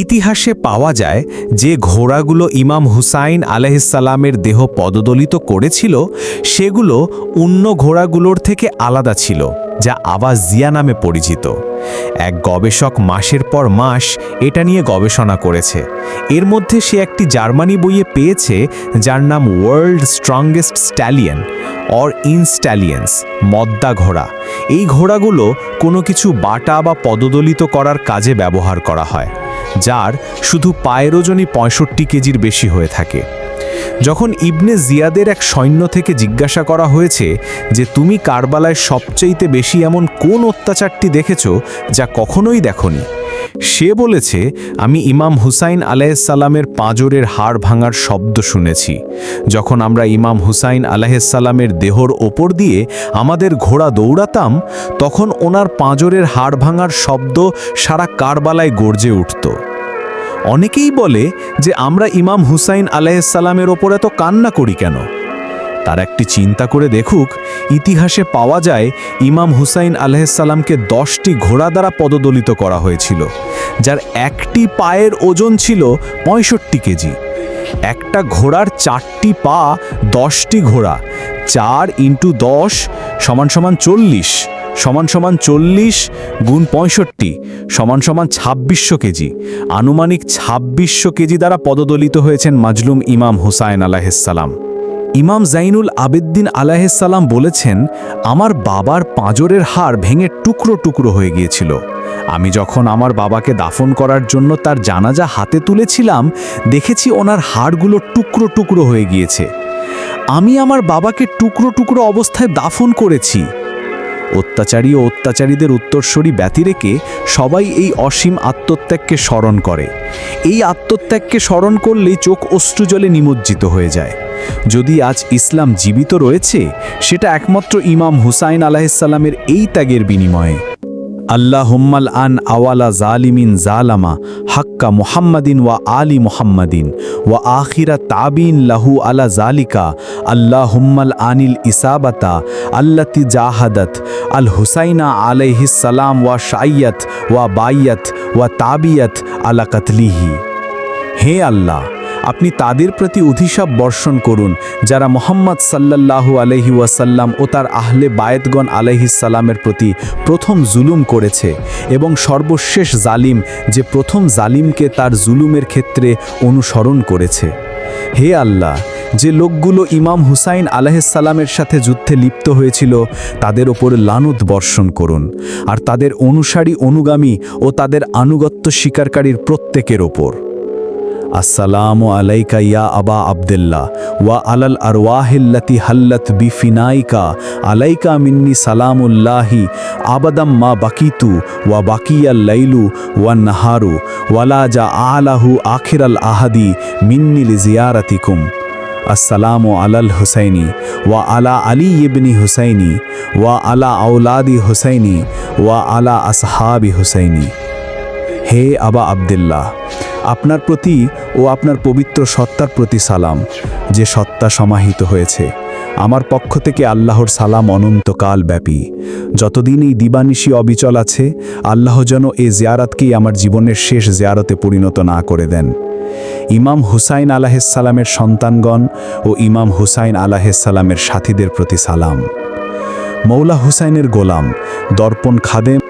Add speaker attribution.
Speaker 1: ইতিহাসে পাওয়া যায় যে ঘোড়াগুলো ইমাম হুসাইন আলাহিসাল্লামের দেহ পদদলিত করেছিল, সেগুলো অন্য ঘোড়াগুলোর থেকে আলাদা ছিল, যা আওয়াজ জিয়া নামে পরিচিত। এক গবেষক মাসের পর মাস এটা নিয়ে গবেষণা করেছে। এর মধ্যে সে একটি জার্মানি বইয়ে পেয়েছে, যার নাম ওয়ার্ল্ড স্ট্রংগেস্ট স্ট্যালিয়ন অর ইনস্ট্যালিয়েন্স মদ্দা ঘোড়া। এই ঘোড়াগুলো কোনো কিছু বাটা বা পদদলিত করার কাজে ব্যবহার করা হয়। যার শুধু পায়ের ওজনই পঁয়ষট্টি কেজির বেশি হয়ে থাকে। যখন ইবনে জিয়াদের এক সৈন্য থেকে জিজ্ঞাসা করা হয়েছে যে, তুমি কারবালায় সবচেয়েতে বেশি এমন কোন অত্যাচারটি দেখেছ যা কখনোই দেখনি? সে বলেছে, আমি ইমাম হুসাইন আলাইসাল্লামের পাঁজরের হাড় ভাঙার শব্দ শুনেছি। যখন আমরা ইমাম হুসাইন আলাইসাল্লামের দেহর ওপর দিয়ে আমাদের ঘোড়া দৌড়াতাম, তখন ওনার পাঁজরের হাড় ভাঙার শব্দ সারা কারবালায় গর্জে উঠত। অনেকেই বলে যে আমরা ইমাম হুসাইন আলাইসাল্লামের ওপর এত কান্না করি কেন? তার একটি চিন্তা করে দেখুক, ইতিহাসে পাওয়া যায় ইমাম হুসাইন আলাইসাল্লামকে দশটি ঘোড়া দ্বারা পদদলিত করা হয়েছিল, যার একটি পায়ের ওজন ছিল পঁয়ষট্টি কেজি। একটা ঘোড়ার চারটি পা দশটি ঘোড়া, চার ইন্টু দশ সমান সমান চল্লিশ। সমান সমান চল্লিশ গুণ পঁয়ষট্টি, সমান সমান ছাব্বিশশো কেজি। আনুমানিক ছাব্বিশশো কেজি দ্বারা পদদলিত হয়েছেন মাজলুম ইমাম হুসাইন আলাহিসাল্লাম ইমাম জাইনুল আবেদ্দিন আলাহিসাল্লাম বলেছেন, আমার বাবার পাঁজরের হাড় ভেঙে টুকরো টুকরো হয়ে গিয়েছিল। আমি যখন আমার বাবাকে দাফন করার জন্য তার জানাজা হাতে তুলেছিলাম, দেখেছি ওনার হাড়গুলো টুকরো টুকরো হয়ে গিয়েছে। আমি আমার বাবাকে টুকরো টুকরো অবস্থায় দাফন করেছি। অত্যাচারী ও অত্যাচারীদের উত্তরস্বরী ব্যতি রেখে সবাই এই অসীম আত্মত্যাগকে স্মরণ করে। এই আত্মত্যাগকে স্মরণ করলেই চোখ অশ্রুজলে নিমজ্জিত হয়ে যায়। যদি আজ ইসলাম জীবিত রয়েছে, সেটা একমাত্র ইমাম হুসাইন আলাহিসাল্লামের এই ত্যাগের বিনিময়ে। আল্লাহ হুম্মাল আন আওয়ালা জালিমিন জালামা হাক্কা মুহাম্মাদিন ওয়া আলী মুহাম্মাদিন ওয়া আখিরা তাবিন লাহু আলা জালিকা আল্লাহ হুম্মাল আনিল ইসাবাতা আল্লাতি জাহাদাত আল হুসাইনা আলাইহিস সালাম ওয়া শাইয়াত ওয়া বাইয়াত ওয়া তাবিয়াত আলা কাতলিহি হে আল্লাহ আপনি তাদের প্রতি অধিশাপ বর্ষণ করুন, যারা মোহাম্মদ সাল্লাল্লাহু আলহি ওয়াসাল্লাম ও তার আহলে বায়েতগণ আলহিসাল্লামের প্রতি প্রথম জুলুম করেছে এবং সর্বশেষ জালিম যে প্রথম জালিমকে তার জুলুমের ক্ষেত্রে অনুসরণ করেছে। হে আল্লাহ, যে লোকগুলো ইমাম হুসাইন আলাহিসাল্লামের সাথে যুদ্ধে লিপ্ত হয়েছিল, তাদের ওপর লানত বর্ষণ করুন, আর তাদের অনুসারী অনুগামী ও তাদের আনুগত্য স্বীকারকারীর প্রত্যেকের ওপর। আসসালামু আলাইকা ইয়া আবা আবদুল্লাহ ওয়া আলাল আরওয়াহিল্লাতি হাল্লাত বিফিনাইকা আলাইকা মিন্নি সালামুল্লাহি আবাদাম মা বাকিতু ওয়া বাকিয়াল লাইলু ওয়া নাহারু ওয়ালা যা আলাহু আখিরাল আহাদি মিন্নি লিজিয়ারাতিকুম আসসালামু আলাল হুসাইনি ওয়া আলা আলী ইবনি হুসাইনি ওয়া আলা আউলাদি হুসাইনি ওয়া আলা আসহাবি হুসাইনি হে আবা আবদুল্লাহ আপনার প্রতি ও আপনার পবিত্র সত্তার প্রতি সালাম, যে সত্তা সমাহিত হয়েছে। আমার পক্ষ থেকে আল্লাহর সালাম অনন্তকাল ব্যাপী। যতদিন এই দিবানিশি অবিচল আছে, আল্লাহ যেন এ জিয়ারাতকেই আমার জীবনের শেষ জিয়ারতে পরিণত না করে দেন। ইমাম হুসাইন আলাহিসাল্লামের সন্তানগণ ও ইমাম হুসাইন আলাহিসাল্লামের সাথীদের প্রতি সালাম। মৌলা হুসাইনের গোলাম, দর্পণ খাদেম